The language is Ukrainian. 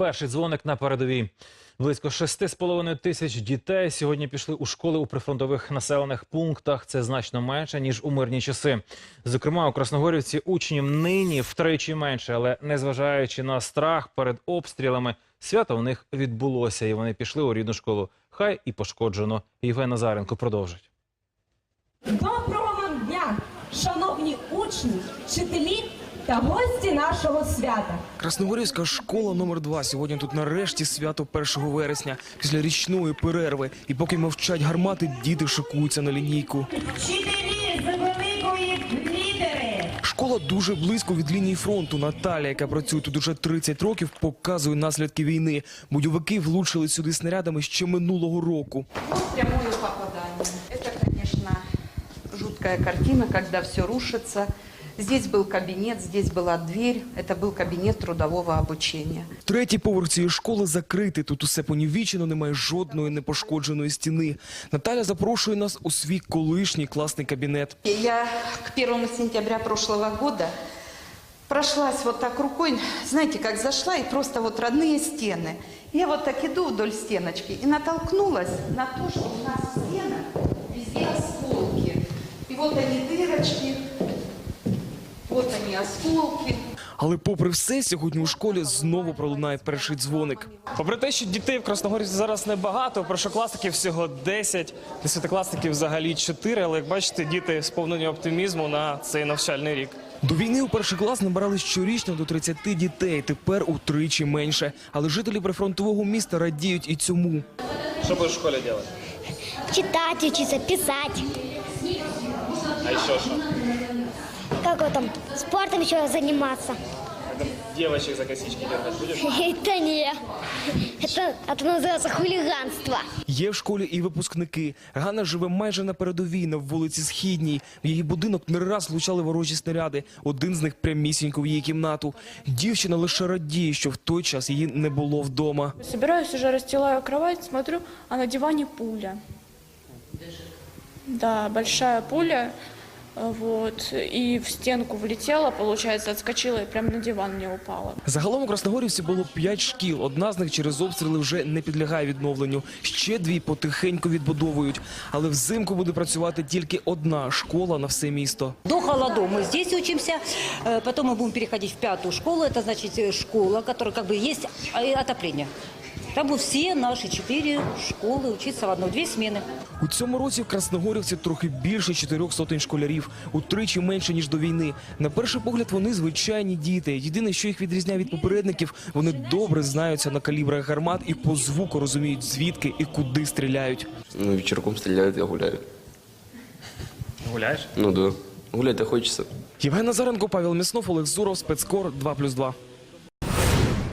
Перший дзвоник на передовій. Близько 6,5 тисяч дітей сьогодні пішли у школи у прифронтових населених пунктах. Це значно менше ніж у мирні часи. Зокрема, у Красногорівці учнів нині втричі менше, але незважаючи на страх перед обстрілами, свято у них відбулося, і вони пішли у рідну школу. Хай і пошкоджено. Євген Назаренко продовжить. Доброго вам дня, шановні учні, вчителі та гості нашого свята. Красногорівська школа номер 2 Сьогодні тут нарешті свято 1 вересня, після річної перерви. І поки мовчать гармати, діти шикуються на лінійку. Вчителі з великої літери. Школа дуже близько від лінії фронту. Наталя, яка працює тут уже 30 років, показує наслідки війни. Бойовики влучили сюди снарядами ще минулого року. прямое попадание. Это, конечно, жуткая картина, когда все рушится. Здесь был кабинет, здесь была дверь. Это был кабинет трудового обучения. Третій поверх цієї школи закритий. Тут усе понівічено, немає жодної непошкодженої стіни. Наталя запрошує нас у свій колишній класний кабінет. И Я к 1 сентября прошлого года прошлась вот так рукой, знаете, как зашла, и просто вот родные стены. Я вот так иду вдоль стеночки и натолкнулась на то, что у нас в стенах везде осколки. И вот они дырочки, вот они осколки. Але попри все, сьогодні у школі знову пролунає перший дзвоник. Попри те, що дітей в Красногорівці зараз небагато, першокласників всього 10, десятикласників взагалі 4, але як бачите, діти сповнені оптимізму на цей навчальний рік. До війни у перший клас набирали щорічно до 30 дітей, тепер утричі менше. Але жителі прифронтового міста радіють і цьому. Що будеш в школі робити? читать, учиться, писать. А ще що? Как вот там, спортом еще заниматься. Дівчаток за косички дергати будеш? Это не. Это, это называется хулиганство. Є в школі і випускники. Ганна живе майже на передовій на вулиці Східній. В її будинок не раз влучали ворожі снаряди. Один з них прямісінько в її кімнату. Дівчина лише радіє, що в той час її не було вдома. Собираюсь уже, расстилаю кровать, смотрю, а на диване пуля. Да, большая пуля, э, вот, и в стенку влетела, получается, отскочила и прямо на диван мне упала. Загалом у Красногорівці було п'ять шкіл. Одна з них через обстріли вже не підлягає відновленню. Ще дві потихеньку відбудовують. Але взимку буде працювати тільки одна школа на все місто. До холодов мы здесь учимся, э, потом мы будем переходить в пятую школу, это значит э, школа, которая как бы есть э, отопление. Там будут все наши четыре школы учиться в одной, две смены. У цьому році в Красногорівці трохи більше чотирьох сотень школярів, утричі менше ніж до війни. На перший погляд вони звичайні діти. Єдине, що їх відрізняє від попередників, вони добре знаються на калібрах гармат і по звуку розуміють звідки і куди стріляють. Ну, вечерком стреляют, я гуляю. Гуляєш? Ну да. Гулять-то хочется. Євген Назаренко, Павел Мяснов, Олег Зуров, спецкор 2+,2.